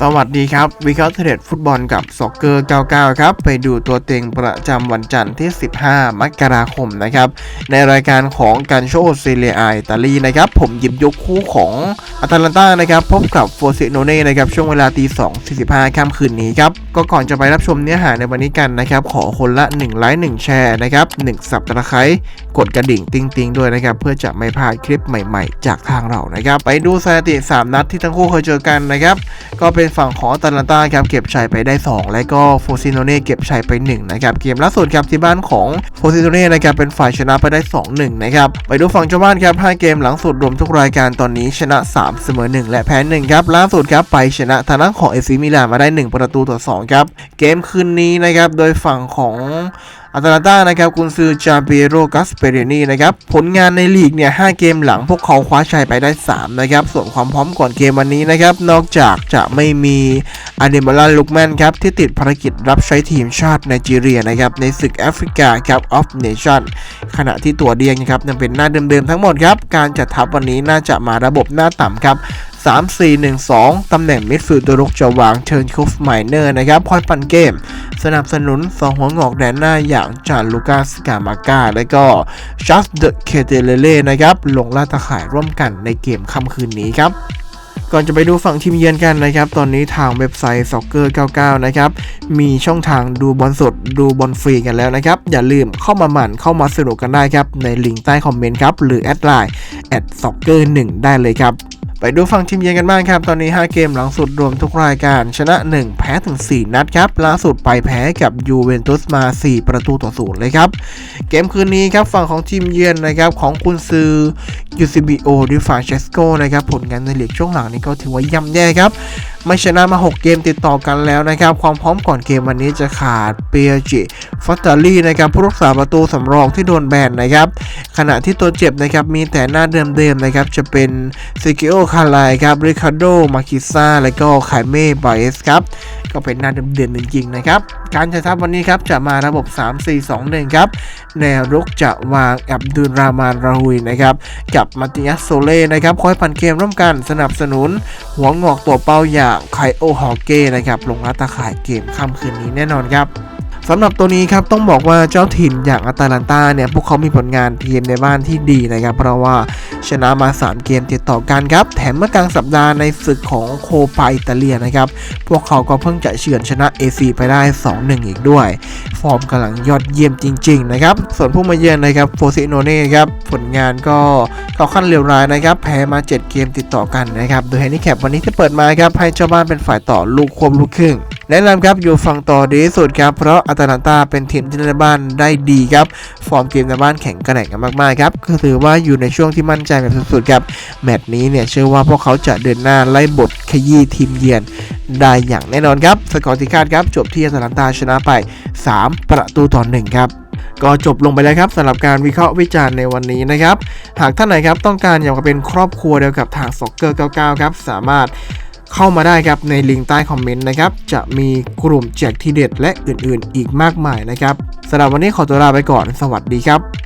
สวัสดีครับ วิเคราะห์เทรดฟุตบอลกับซ็อกเกอร์ 99 ครับ ไปดูตัวเต็งประจำวันจันทร์ที่ 15 มกราคมนะครับ ในรายการของการโชว์ซีเรียอิตาลีนะครับ ผมหยิบยกคู่ของอาตาลันตานะครับ พบกับโฟเซโนเน่นะครับ ช่วงเวลาตี 2 45ค่ำคืนนี้ครับ ก็ก่อนจะไปรับชมเนื้อหาในวันนี้กันนะครับ ขอคนละ 1 ไลค์ 1 แชร์นะครับ1สับตะไคร้กดกระดิ่งติ๊งๆด้วยนะครับ เพื่อจะไม่พลาดคลิปใหม่ ๆ จากทางเรานะครับ ไปดูสถิติ 3 นัดที่ทั้งคู่เคยเจอกันนะครับ ก็เป็น็นฝั่งของตาลันตาครับเก็บชัยไปได้ 2 และก็โฟซิโนเน่เก็บชัยไป 1 นะครับ เกมล่าสุดครับที่บ้านของโฟซิโนเน่นะครับเป็นฝ่ายชนะไปได้ 2-1 นะครับ ไปดูฝั่งเจ้าบ้านครับ5เกมหลังสุดรวมทุกรายการตอนนี้ชนะ 3 เสมอ 1 และแพ้ 1 ครับ ล่าสุดครับไปชนะทางด้านของเอซีมิลานมาได้ 1 ประตูต่อ 2 ครับ เกมคืนนี้นะครับโดยฝั่งของ อาตาลันตานะครับกุนซือจาเบโรกัสเปเรนีนะครับผลงานในลีกเนี่ย5เกมหลังพวกเขาคว้าชัยไปได้ 3 นะครับ ส่วนความพร้อมก่อนเกมวันนี้นะครับ นอกจากจะไม่มีอเดมลันลุกแมนครับ ที่ติดภารกิจรับใช้ทีมชาติไนจีเรียนะครับ ในศึกแอฟริกาครับออฟเนชั่นขณะที่ตัวเดียงนะครับยังเป็นหน้าเดิมๆทั้งหมดครับ การจัดทัพวันนี้น่าจะมาระบบหน้าต่ำครับ 3-4-1-2 ตำแหน่งมิดฟิลด์ตัวรุกจะวางเชิญคูฟไมเนอร์นะครับคอยปั่นเกม สนับสนุนสองหัวงอกแดนหน้าอย่างจานลูกาสกามาก้าและก็จัสเดอะเคเตเลเล่นะครับลงล่าตะข่ายร่วมกันในเกมค่ำคืนนี้ครับก่อนจะไปดูฝั่งทีมเยือนกันนะครับ ตอนนี้ทางเว็บไซต์ Soccer 99 นะครับ มีช่องทางดูบอลสดดูบอลฟรีกันแล้วนะครับ อย่าลืมเข้ามาหมั่นเข้ามาสนุกกันได้ครับ ในลิงก์ใต้คอมเมนต์ครับ หรือแอดไลน์ soccer 1ได้เลยครับ ไปดูฝั่งทีมเยือนกันบ้างครับ ตอนนี้ 5 เกมหลังสุดรวมทุกรายการ ชนะ 1 แพ้ถึง 4 นัดครับ ล่าสุดไปแพ้กับยูเวนตุสมา 4 ประตูต่อศูนย์เลยครับ เกมคืนนี้ครับฝั่งของทีมเยือนนะครับของคุณซือยูซิบิโอดิฟาเชสโกนะครับผลงานในลีกช่วงหลังนี้ก็ถือว่าย่ำแย่ครับ ไม่ชนะมา 6 เกมติดต่อกันแล้วนะครับ ความพร้อมก่อนเกมวันนี้จะขาดเปียจิฟัตตารีนะครับผู้รักษาประตูสำรองที่โดนแบนนะครับ ขณะที่ตัวเจ็บนะครับมีแต่หน้าเดิมๆนะครับจะเป็นซิกิโอคาไลครับริคาร์โดมาคิซ่าและก็ไคเม่ไบเอสครับ ก็เป็นหน้าเดิมๆจริงๆนะครับ การจัดทัพวันนี้ครับจะมาระบบ 3-4-2-1 ครับ แนวรุกจะวางอับดุลรามานราฮุยนะครับกับมาติยัสโซเล่นะครับคอยพันเกมร่วมกันสนับสนุน หัวงอกตัวเป้าอย่างไคโอฮอเก้นะครับลงรัตาข่ายเกมค่ำคืนนี้แน่นอนครับสำหรับตัวนี้ครับต้องบอกว่าเจ้าถิ่นอย่างอาตาลันตาเนี่ยพวกเขามีผลงานเกมในบ้านที่ดีนะครับ เพราะว่า ชนะมา 3 เกมติดต่อกันครับ แถมเมื่อกลางสัปดาห์ในศึกของโคปาอิตาเลียนะครับ พวกเขาก็เพิ่งจะเฉือนชนะ AC ไปได้ 2-1 อีกด้วย ฟอร์มกำลังยอดเยี่ยมจริง ๆ นะครับ ส่วนผู้มาเยือนนะครับโฟซิโนเน่ครับ ผลงานก็ เขาขั้นเลวร้ายนะครับ แพ้มา 7 เกมติดต่อกันนะครับ โดยแฮนดิแคปวันนี้ที่เปิดมาครับ ให้เจ้าบ้านเป็นฝ่ายต่อลูกควบลูกครึ่งแนะนำครับอยู่ฝั่งต่อดีที่สุดครับ เพราะอาตาลันตาเป็นทีมที่เล่นในบ้านได้ดีครับ ฟอร์มเกมในบ้านแข็งแกร่งกันมากๆครับก็ถือว่าอยู่ในช่วงที่มั่นใจแบบสุดๆครับแมตช์นี้เนี่ยเชื่อว่าพวกเขาจะเดินหน้าไล่บทขยี้ทีมเยือนได้อย่างแน่นอนครับ สกอร์ที่คาดครับ จบที่อาตาลันตาชนะไป 3 ประตูต่อ1ครับ ก็จบลงไปแล้วครับสำหรับการวิเคราะห์วิจารณ์ในวันนี้นะครับ หากท่านไหนครับต้องการอยากเป็นครอบครัวเดียวกับทางสกเกอร์99ครับสามารถเข้ามาได้ครับในลิงก์ใต้คอมเมนต์นะครับ จะมีกลุ่มแจกที่เด็ดและอื่นๆ อีกมากมายนะครับสำหรับวันนี้ขอตัวลาไปก่อน สวัสดีครับ